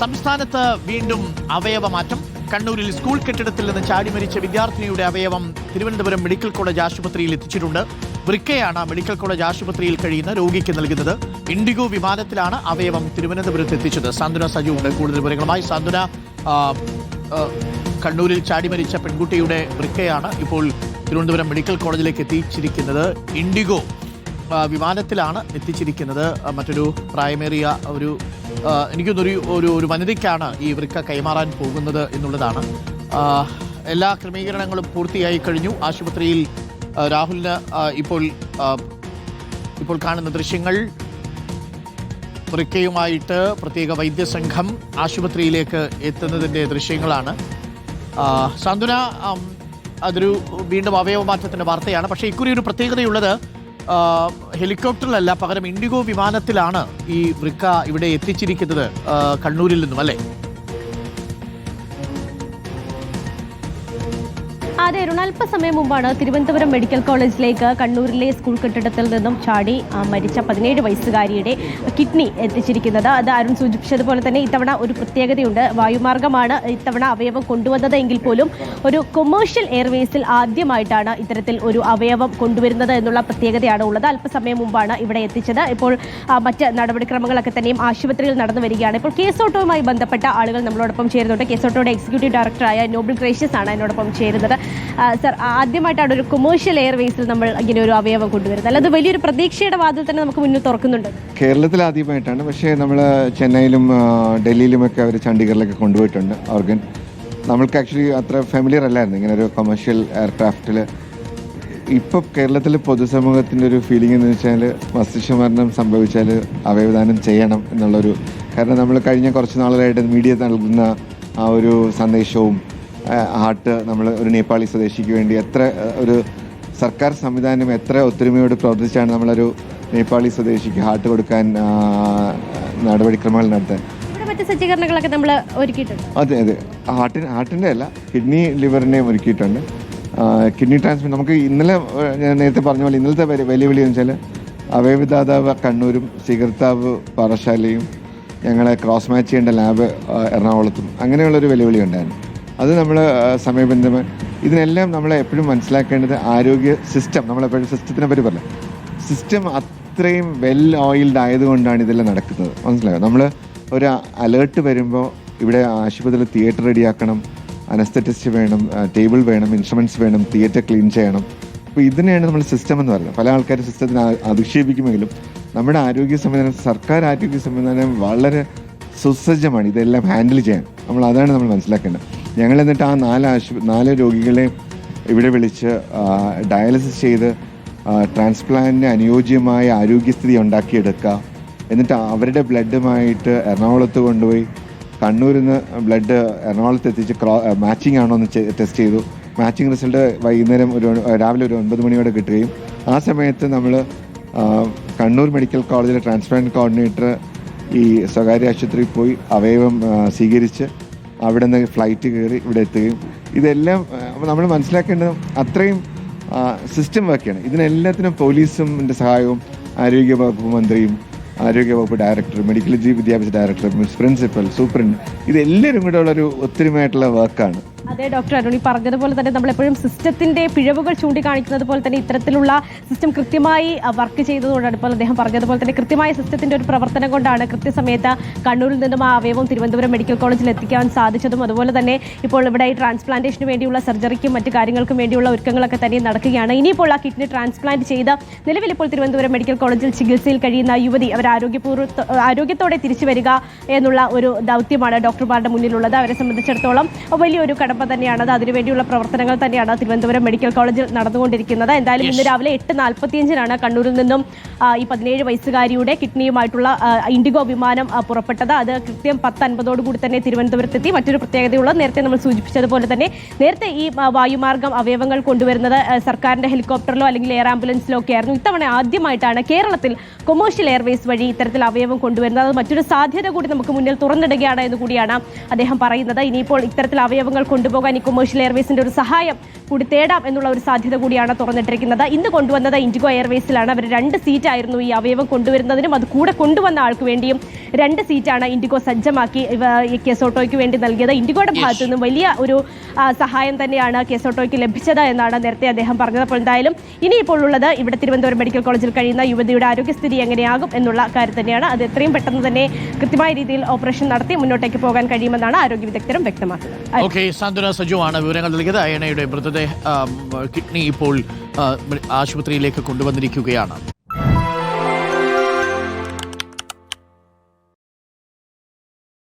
സംസ്ഥാനത്ത് വീണ്ടും അവയവമാറ്റം. കണ്ണൂരിൽ സ്കൂൾ കെട്ടിടത്തിൽ നിന്ന് ചാടി മരിച്ച വിദ്യാർത്ഥിനിയുടെ അവയവം തിരുവനന്തപുരം മെഡിക്കൽ കോളേജ് ആശുപത്രിയിൽ എത്തിച്ചിട്ടുണ്ട്. വൃക്കയാണ് മെഡിക്കൽ കോളേജ് ആശുപത്രിയിൽ കഴിയുന്ന രോഗിക്ക് നൽകുന്നത്. ഇൻഡിഗോ വിമാനത്തിലാണ് അവയവം തിരുവനന്തപുരത്ത് എത്തിച്ചത്. സാന്ത്വന സജു ഉണ്ട്. കൂടുതൽ വിവരങ്ങളുമായി സാന്ത്വന കണ്ണൂരിൽ ചാടി മരിച്ച പെൺകുട്ടിയുടെ വൃക്കയാണ് ഇപ്പോൾ തിരുവനന്തപുരം മെഡിക്കൽ കോളേജിലേക്ക് എത്തിച്ചിരിക്കുന്നത്. ഇൻഡിഗോ വിമാനത്തിലാണ് എത്തിച്ചിരിക്കുന്നത്. മറ്റൊരു പ്രായമേറിയ ഒരു എനിക്കൊന്നൊരു ഒരു ഒരു വനിതയ്ക്കാണ് ഈ വൃക്ക കൈമാറാൻ പോകുന്നത് എന്നുള്ളതാണ്. എല്ലാ ക്രമീകരണങ്ങളും പൂർത്തിയായി കഴിഞ്ഞു. ആശുപത്രിയിൽ രാഹുലിന് ഇപ്പോൾ ഇപ്പോൾ കാണുന്ന ദൃശ്യങ്ങൾ. വൃക്കയുമായിട്ട് പ്രത്യേക വൈദ്യസംഘം ആശുപത്രിയിലേക്ക് എത്തുന്നതിന്റെ ദൃശ്യങ്ങളാണ്. സാന്ത്വന അതൊരു വീണ്ടും അവയവമാറ്റത്തിന്റെ വാർത്തയാണ്. പക്ഷേ ഇക്കുറി ഒരു പ്രത്യേകതയുള്ളത് ഹെലികോപ്റ്ററിലല്ല പകരം ഇൻഡിഗോ വിമാനത്തിലാണ് ഈ വൃക്ക ഇവിടെ എത്തിച്ചിരിക്കുന്നത് കണ്ണൂരിൽ നിന്നും അല്ലേ? അരുൺ അല്പസമയം മുമ്പാണ് തിരുവനന്തപുരം മെഡിക്കൽ കോളേജിലേക്ക് കണ്ണൂരിലെ സ്കൂൾ കെട്ടിടത്തിൽ നിന്നും ചാടി മരിച്ച പതിനേഴ് വയസ്സുകാരിയുടെ കിഡ്നി എത്തിച്ചിരിക്കുന്നത്. അത് അരുൺ സൂചിപ്പിച്ചതുപോലെ തന്നെ ഇത്തവണ ഒരു പ്രത്യേകതയുണ്ട്. വായുമാർഗമാണ് ഇത്തവണ അവയവം കൊണ്ടുവന്നത് എങ്കിൽ പോലും ഒരു കൊമേഴ്ഷ്യൽ എയർവേസിൽ ആദ്യമായിട്ടാണ് ഇത്തരത്തിൽ ഒരു അവയവം കൊണ്ടുവരുന്നത് എന്നുള്ള പ്രത്യേകതയാണ് ഉള്ളത്. അല്പസമയം മുമ്പാണ് ഇവിടെ എത്തിച്ചത്. ഇപ്പോൾ മറ്റ് നടപടിക്രമങ്ങളൊക്കെ തന്നെയും ആശുപത്രിയിൽ നടന്നു വരികയാണ്. ഇപ്പോൾ കേസോട്ടോവുമായി ബന്ധപ്പെട്ട ആളുകൾ നമ്മളോടൊപ്പം ചേരുന്നുണ്ട്. കേസോട്ടോയുടെ എക്സിക്യൂട്ടീവ് ഡയറക്ടറായ നോബിൾ ഗ്രേഷ്യസ് ആണ് എന്നോടൊപ്പം ചേരുന്നത്. സർ ആദ്യമായിട്ടാണ് ഒരു കൊമേഴ്ഷ്യൽ എയർവേസിൽ നമ്മൾ ഇങ്ങനെ ഒരു അവയവം കൊണ്ടുവരുന്നത്. അല്ലാതെ വലിയൊരു പ്രതീക്ഷയുടെ വാതിൽ തന്നെ നമുക്ക് മുന്നിൽ തുറക്കുന്നുണ്ട്. കേരളത്തിൽ ആദ്യമായിട്ടാണ്. പക്ഷേ നമ്മൾ ചെന്നൈയിലും ഡൽഹിയിലും ഒക്കെ അവർ ചണ്ഡീഗറിലൊക്കെ കൊണ്ടുപോയിട്ടുണ്ട് ഓർഗൻ. നമ്മൾക്ക് ആക്ച്വലി അത്ര ഫെമിലിയർ അല്ലായിരുന്നു ഇങ്ങനെ ഒരു കൊമേഴ്ഷ്യൽ എയർക്രാഫ്റ്റിൽ ഇപ്പോൾ കേരളത്തിലെ പൊതുസമൂഹത്തിന്റെ ഒരു ഫീലിംഗ് എന്ന് വെച്ചാൽ മസ്തിഷ്ക മരണം സംഭവിച്ചാൽ അവയവദാനം ചെയ്യണം എന്നുള്ളൊരു കാരണം നമ്മൾ കഴിഞ്ഞ കുറച്ച് നാളുകളായിട്ട് മീഡിയ നൽകുന്ന ആ ഒരു സന്ദേശവും ഹാർട്ട് നമ്മൾ ഒരു നേപ്പാളി സ്വദേശിക്ക് വേണ്ടി എത്ര ഒരു സർക്കാർ സംവിധാനം എത്ര ഒത്തൊരുമയോട് പ്രവർത്തിച്ചാണ് നമ്മളൊരു നേപ്പാളി സ്വദേശിക്ക് ഹാർട്ട് കൊടുക്കാൻ നടപടിക്രമങ്ങൾ നടത്താൻ. സജ്ജീകരണങ്ങളൊക്കെ നമ്മൾ ഒരുക്കിയിട്ടുണ്ട്. അതെ അതെ. ഹാർട്ടിന് ഹാർട്ടിന്റെ അല്ല കിഡ്നി ലിവറിനെയും ഒരുക്കിയിട്ടുണ്ട്. കിഡ്നി ട്രാൻസ്പ്ലാന്റ് നമുക്ക് ഇന്നലെ ഞാൻ നേരത്തെ പറഞ്ഞ പോലെ ഇന്നലത്തെ വെല്ല്- വെല്ലുവിളി എന്ന് വെച്ചാൽ അവയവദാതാവ് കണ്ണൂരും സ്വീകർത്താവ് പാറശാലയും ഞങ്ങളെ ക്രോസ് മാച്ച് ചെയ്യേണ്ട ലാബ് എറണാകുളത്തും. അങ്ങനെയുള്ളൊരു വെല്ലുവിളി ഉണ്ടായിരുന്നു. അത് നമ്മൾ സമയബന്ധം. ഇതിനെല്ലാം നമ്മൾ എപ്പോഴും മനസ്സിലാക്കേണ്ടത് ആരോഗ്യ സിസ്റ്റം നമ്മളെപ്പോഴും സിസ്റ്റത്തിനെ പറ്റി പറയാം സിസ്റ്റം അത്രയും വെൽ ഓയിൽഡ് ആയതുകൊണ്ടാണ് ഇതെല്ലാം നടക്കുന്നത്. മനസ്സിലായോ? നമ്മൾ ഒരു അലേർട്ട് വരുമ്പോൾ ഇവിടെ ആശുപത്രിയിൽ തിയേറ്റർ റെഡിയാക്കണം അനസ്തറ്റിസ്റ്റ് വേണം ടേബിൾ വേണം ഇൻസ്ട്രുമെന്റ്സ് വേണം തിയേറ്റർ ക്ലീൻ ചെയ്യണം. അപ്പോൾ ഇതിനെയാണ് നമ്മൾ സിസ്റ്റം എന്ന് പറയുന്നത്. പല ആൾക്കാർ സിസ്റ്റത്തിനെ അധിക്ഷേപിക്കുമെങ്കിലും നമ്മുടെ ആരോഗ്യ സംവിധാനം സർക്കാർ ആരോഗ്യ സംവിധാനം വളരെ സുസജ്ജമാണ്. ഇതെല്ലാം ഹാൻഡിൽ ചെയ്യാൻ. നമ്മൾ അതാണ് നമ്മൾ മനസ്സിലാക്കേണ്ടത്. ഞങ്ങൾ എന്നിട്ട് ആ നാല് ആശു നാല് രോഗികളെ ഇവിടെ വിളിച്ച് ഡയാലിസിസ് ചെയ്ത് ട്രാൻസ്പ്ലാന്റിന് അനുയോജ്യമായ ആരോഗ്യസ്ഥിതി ഉണ്ടാക്കിയെടുക്കുക. എന്നിട്ട് അവരുടെ ബ്ലഡുമായിട്ട് എറണാകുളത്ത് കൊണ്ടുപോയി കണ്ണൂരിൽ നിന്ന് ബ്ലഡ് എറണാകുളത്ത് എത്തിച്ച് ക്രോ മാച്ചിങ് ആണോ എന്ന് ടെസ്റ്റ് ചെയ്തു. മാച്ചിങ് റിസൾട്ട് വൈകുന്നേരം ഒരു രാവിലെ ഒരു ഒൻപത് മണിയോടെ കിട്ടുകയും ആ സമയത്ത് നമ്മൾ കണ്ണൂർ മെഡിക്കൽ കോളേജിലെ ട്രാൻസ്പ്ലാന്റ് കോർഡിനേറ്റർ ഈ സ്വകാര്യ ആശുപത്രിയിൽ പോയി അവയവം സ്വീകരിച്ച് അവിടെ നിന്ന് ഫ്ലൈറ്റ് കയറി ഇവിടെ എത്തുകയും. ഇതെല്ലാം നമ്മൾ മനസ്സിലാക്കേണ്ടത് അത്രയും സിസ്റ്റം വർക്കാണ് ഇതിനെല്ലാത്തിനും പോലീസും സഹായവും ആരോഗ്യ വകുപ്പ് മന്ത്രിയും ആരോഗ്യ വകുപ്പ് ഡയറക്ടർ മെഡിക്കൽ വിദ്യാഭ്യാസ ഡയറക്ടർ പ്രിൻസിപ്പൽ സൂപ്രണ്ട് ഇതെല്ലാവരും കൂടെ ഉള്ളൊരു ഒത്തൊരുമയായിട്ടുള്ള വർക്കാണ് അതെ ഡോക്ടർ അരുണി പറഞ്ഞതുപോലെ തന്നെ നമ്മൾ എപ്പോഴും സിസ്റ്റത്തിന്റെ പിഴവുകൾ ചൂണ്ടിക്കാണിക്കുന്നത് പോലെ തന്നെ ഇത്തരത്തിലുള്ള സിസ്റ്റം കൃത്യമായി വർക്ക് ചെയ്തതുകൊണ്ടാണ് ഇപ്പോൾ അദ്ദേഹം പറഞ്ഞതുപോലെ തന്നെ കൃത്യമായ സിസ്റ്റത്തിന്റെ ഒരു പ്രവർത്തനം കൊണ്ടാണ് കൃത്യസമയത്ത് കണ്ണൂരിൽ നിന്നും ആ അവയവം തിരുവനന്തപുരം മെഡിക്കൽ കോളേജിൽ എത്തിക്കാൻ സാധിച്ചതും. അതുപോലെ തന്നെ ഇപ്പോൾ ഇവിടെ ഈ ട്രാൻസ്പ്ലാന്റേഷന് വേണ്ടിയുള്ള സർജറിക്കും മറ്റു കാര്യങ്ങൾക്കും വേണ്ടിയുള്ള ഒരുക്കങ്ങളൊക്കെ തന്നെ നടക്കുകയാണ്. ഇനിയിപ്പോൾ ആ കിഡ്നി ട്രാൻസ്പ്ലാന്റ് ചെയ്ത നിലവിൽ ഇപ്പോൾ തിരുവനന്തപുരം മെഡിക്കൽ കോളേജിൽ ചികിത്സയിൽ കഴിയുന്ന യുവതി അവർ ആരോഗ്യപൂർവ ആരോഗ്യത്തോടെ തിരിച്ചു വരിക എന്നുള്ള ഒരു ദൗത്യമാണ് ഡോക്ടർമാരുടെ മുന്നിലുള്ളത്. അവരെ സംബന്ധിച്ചിടത്തോളം വലിയൊരു കടമ്പ തന്നെയാണ്. അത് അതിനുവേണ്ടിയുള്ള പ്രവർത്തനങ്ങൾ തന്നെയാണ് തിരുവനന്തപുരം മെഡിക്കൽ കോളേജിൽ നടന്നുകൊണ്ടിരിക്കുന്നത്. എന്തായാലും ഇന്ന് രാവിലെ എട്ട് നാൽപ്പത്തിയഞ്ചിനാണ് കണ്ണൂരിൽ നിന്നും ഈ പതിനേഴ് വയസ്സുകാരിയുടെ കിഡ്നിയുമായിട്ടുള്ള ഇൻഡിഗോ വിമാനം പുറപ്പെട്ടത്. അത് കൃത്യം പത്ത് അൻപതോട് കൂടി തന്നെ തിരുവനന്തപുരത്തെത്തി. മറ്റൊരു പ്രത്യേകതയുള്ളത് നേരത്തെ നമ്മൾ സൂചിപ്പിച്ചതുപോലെ തന്നെ നേരത്തെ ഈ വായുമാർഗം അവയവങ്ങൾ കൊണ്ടുവരുന്നത് സർക്കാരിന്റെ ഹെലികോപ്റ്ററിലോ അല്ലെങ്കിൽ എയർ ആംബുലൻസിലോ ഒക്കെ ആയിരുന്നു. ഇത്തവണ ആദ്യമായിട്ടാണ് കേരളത്തിൽ കൊമേഴ്ഷ്യൽ എയർവേസ് വഴി ഇത്തരത്തിൽ അവയവം കൊണ്ടുവരുന്നത്. അത് മറ്റൊരു സാധ്യത കൂടി നമുക്ക് മുന്നിൽ തുറന്നിടുകയാണ് എന്ന് കൂടിയാണ് അദ്ദേഹം പറയുന്നത്. ഇനിയിപ്പോൾ ഇത്തരത്തിൽ അവയവങ്ങൾ കൊണ്ടുവരുന്നത് കൊണ്ടുപോകാൻ ഈ കൊമേഴ്ഷ്യൽ എയർവേസിന്റെ ഒരു സഹായം കൂടി തേടാം എന്നുള്ള ഒരു സാധ്യത കൂടിയാണ് തുറന്നിട്ടിരിക്കുന്നത്. ഇന്ന് കൊണ്ടുവന്നത് ഇൻഡിഗോ എയർവേസിലാണ്. അവർ രണ്ട് സീറ്റായിരുന്നു ഈ അവയവം കൊണ്ടുവരുന്നതിനും അത് കൂടെ കൊണ്ടുവന്ന ആൾക്ക് വേണ്ടിയും രണ്ട് സീറ്റാണ് ഇൻഡിഗോ സജ്ജമാക്കി കെ എസ് കെസോട്ടോയ്ക്ക് വേണ്ടി നൽകിയത്. ഇൻഡിഗോയുടെ ഭാഗത്തു നിന്നും വലിയ ഒരു സഹായം തന്നെയാണ് കെസോട്ടോയ്ക്ക് ലഭിച്ചത് എന്നാണ് നേരത്തെ അദ്ദേഹം പറഞ്ഞത്. അപ്പോൾ എന്തായാലും ഇനിയിപ്പോൾ ഉള്ളത് ഇവിടെ തിരുവനന്തപുരം മെഡിക്കൽ കോളേജിൽ കഴിയുന്ന യുവതിയുടെ ആരോഗ്യസ്ഥിതി എങ്ങനെയാകും എന്നുള്ള കാര്യം തന്നെയാണ്. അത് എത്രയും പെട്ടെന്ന് തന്നെ കൃത്യമായ രീതിയിൽ ഓപ്പറേഷൻ നടത്തി മുന്നോട്ടേക്ക് പോകാൻ കഴിയുമെന്നാണ് ആരോഗ്യ വിദഗ്ധരും വ്യക്തമാക്കുന്നത്. സാന്ത്വന സജുവാണ്. വിവരങ്ങൾ നൽകിയത് അയണയുടെ മൃതദേഹ കിഡ്നി ഇപ്പോൾ ആശുപത്രിയിലേക്ക് കൊണ്ടുവന്നിരിക്കുകയാണ്.